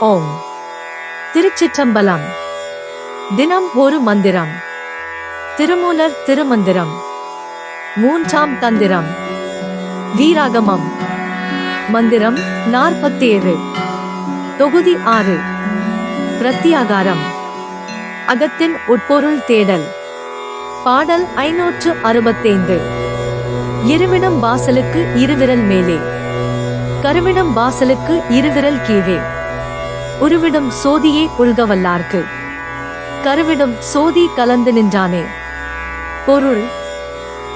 ஓம். திருச்சிற்றம்பலம். தினம் ஒரு மந்திரம். திருமூலர் திருமந்திரம். மூன்றாம் தந்திரம். வீராகமம். மந்திரம் நாற்பத்தேழு. தொகுதி ஆறு. பிரத்தியாகாரம் அகத்தின் உட்பொருள் தேடல். பாடல் ஐநூற்று அறுபத்தைந்து. இருவிடம் வாசலுக்கு இருவிரல் மேலே. கருவிடம் வாசலுக்கு இருவிரல் கீழே. உருவிடம் சோதியே உள்கவல்லார்க்கு. கருவிடம் சோதி கலந்து நின்றானே. பொருள்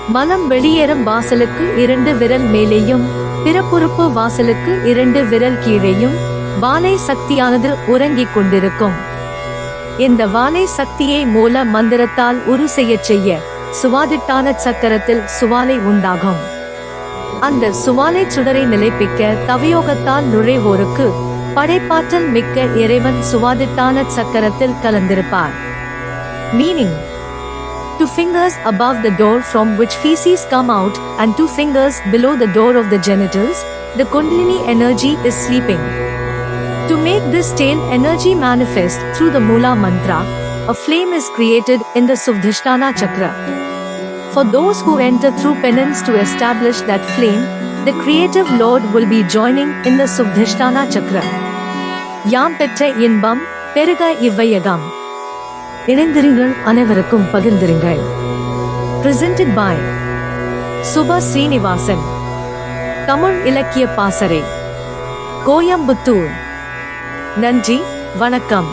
மலம் வெளியேறும் வாசலுக்கு இரண்டு விரல் மேலேயும் பிறப்புறுப்பு வாசலுக்கு இரண்டு விரல் கீழேயும் வாலை சக்தியானது உறங்கிக் கொண்டிருக்கும். இந்த வாலை சக்தியை மூல மந்திரத்தால் உரு செய்யச் செய்ய சுவாதிட்டான சக்கரத்தில் சுவாலை உண்டாகும். அந்த சுவாலை சுடரை நிலைப்பிக்க தவயோகத்தால் நுழைவோருக்கு படைப்பாற்றல் மிக்க இறைவன் சுவாதிட்டான சக்கரத்தில் கலந்திருப்பார் meaning two fingers above the door from which feces come out and two fingers below the door of the genitals, the Kundalini energy is sleeping. To make this tail energy manifest through the Mula mantra, a flame is created in the Suvdhisthana chakra. For those who enter through penance to establish that flame, the creative Lord will be joining in the Subdhishtana chakra. யாம் பெற்ற இன்பம் பெருக இவ்வையகம் இணைந்திருங்கள் அனைவருக்கும் பகிர்ந்திருங்கள் presented by Subha Srinivasan Tamil இலக்கிய பாசறை கோயம்புத்தூர் நன்றி வணக்கம்